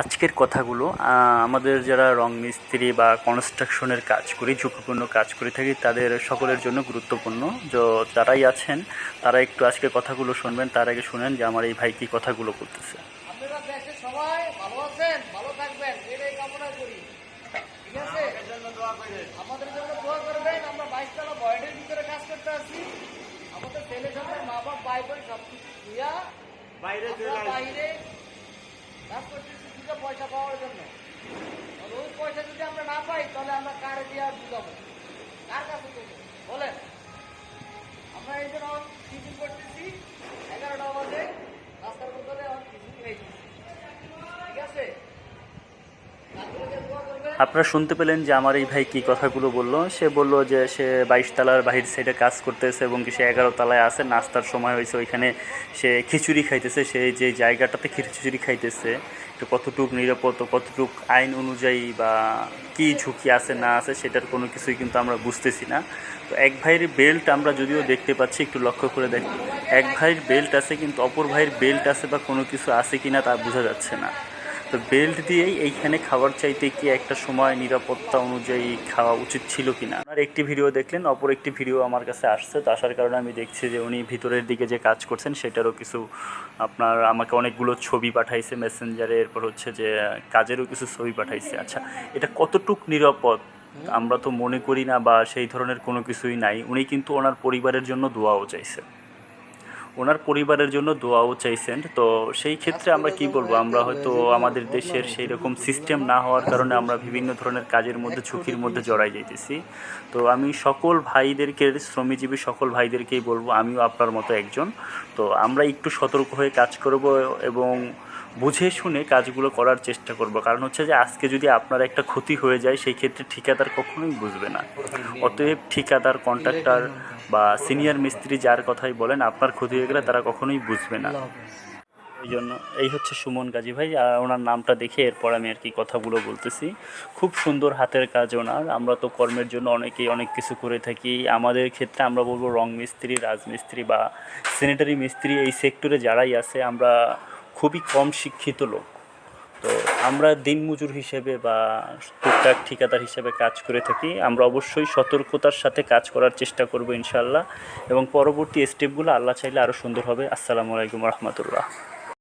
আজকের কথাগুলো আমাদের যারা রং মিস্ত্রি বা কনস্ট্রাকশনের কাজ করি ঝুঁকিপূর্ণ কাজ করে থাকি তাদের সকলের জন্য গুরুত্বপূর্ণ। যে যারাই আছেন তারা একটু আজকে কথাগুলো শুনবেন তার আগে শুনেন যে আমার এই ভাই কী কথাগুলো বলতেছে। আপনারা দেশের সবাই ভালো আছেন ভালো থাকবেন এটাই কামনা করি। ঠিক আছে? আমাদের জন্য দোয়া করবেন আমরা বাইশ বয়েডের ভিতরে কাজ করতে আছি আমাদের ছেলে সন্তান মা বাপ ভাই বোন সব কিছু বাইরে। বাইরে কাজ করতেছি। দুটো পয়সা পাওয়ার জন্য। ওই পয়সা যদি আমরা না পাই, তাহলে আমরা দিয়ে বুঝাবো কার কাছে বলেন। আমরা এই জন্য টিফিন করতেছি। এগারোটা বাজে, রাস্তার টিফিন ঠিক আছে? আপনারা শুনতে পেলেন যে আমার এই ভাই কি কথাগুলো বলল। সে বলল যে সে বাইশ তালার বাহির সাইডে কাজ করতেছে এবং সে এগারো তলায় আছে, নাস্তার সময় হয়েছে। ওইখানে সে খিচুড়ি খাইতেছে। সে যে জায়গাটাতে খিচুড়ি খাইতেছে তো কতটুক নিরাপদ, কতটুক আইন অনুযায়ী বা কি ঝুঁকি আছে, না আছে, সেটার কোনো কিছুই কিন্তু আমরা বুঝতেছি না। তো এক ভাইয়ের বেল্ট আমরা যদিও দেখতে পাচ্ছি, একটু লক্ষ্য করে দেখ এক ভাইয়ের বেল্ট আছে, কিন্তু অপর ভাইয়ের বেল্ট আছে বা কোনো কিছু আছে কি না তা বোঝা যাচ্ছে না। তো বেল্ট দিয়েই এইখানে খাবার চাইতে কি একটা সময় নিরাপত্তা অনুযায়ী খাওয়া উচিত ছিল কি না আর একটি ভিডিও দেখলেন, অপর একটি ভিডিও আমার কাছে আসছে, তো আসার কারণে আমি দেখছি যে উনি ভিতরের দিকে যে কাজ করছেন, সেটারও কিছু আপনার আমাকে অনেকগুলো ছবি পাঠাইছে মেসেঞ্জারে, এরপর হচ্ছে যে কাজেরও কিছু ছবি পাঠাইছে। আচ্ছা এটা কতটুক নিরাপদ? আমরা তো মনে করি না বা সেই ধরনের কোনো কিছুই নাই। উনি কিন্তু ওনার পরিবারের জন্য দোয়াও চাইছে। ওনার পরিবারের জন্য দোয়াও চাইছেন। তো সেই ক্ষেত্রে আমরা কি বলব? আমরা হয়তো আমাদের দেশের সেই রকম সিস্টেম না হওয়ার কারণে আমরা বিভিন্ন ধরনের কাজের মধ্যে, ঝুঁকির মধ্যে জড়াই যাইতেছি। তো আমি সকল ভাইদেরকে, শ্রমজীবী সকল ভাইদেরকেই বলব, আমিও আপনার মতো একজন। তো আমরা একটু সতর্ক হয়ে কাজ করব এবং বুঝে শুনে কাজগুলো করার চেষ্টা করব। কারণ হচ্ছে যে, আজকে যদি আপনার একটা ক্ষতি হয়ে যায়, সেই ক্ষেত্রে ঠিকাদার কখনোই বুঝবে না। অতএব ঠিকাদার, কন্ট্রাক্টর বা সিনিয়র মিস্ত্রি যার কথাই বলেন আপনার ক্ষতি হয়ে গেলে তারা কখনোই বুঝবে না। ওই জন্য এই হচ্ছে সুমন গাজী ভাই আর ওনার নামটা দেখে এরপর আমি আর কি কথাগুলো বলতেছি। খুব সুন্দর হাতের কাজ ওনার। আমরা তো কর্মের জন্য অনেকেই অনেক কিছু করে থাকি। আমাদের ক্ষেত্রে আমরা বলব রং মিস্ত্রি রাজমিস্ত্রি বা স্যানিটারি মিস্ত্রি এই সেক্টরে যারাই আছে আমরা খুবই কম শিক্ষিত লোক। তো আমরা দিনমজুর হিসেবে বা টুকটাক ঠিকাদার হিসেবে কাজ করে থাকি। আমরা অবশ্যই সতর্কতার সাথে কাজ করার চেষ্টা করব ইনশাল্লাহ এবং পরবর্তী স্টেপগুলো আল্লাহ চাইলে আরও সুন্দর হবে। আসসালামু আলাইকুম রহমতুল্লাহ।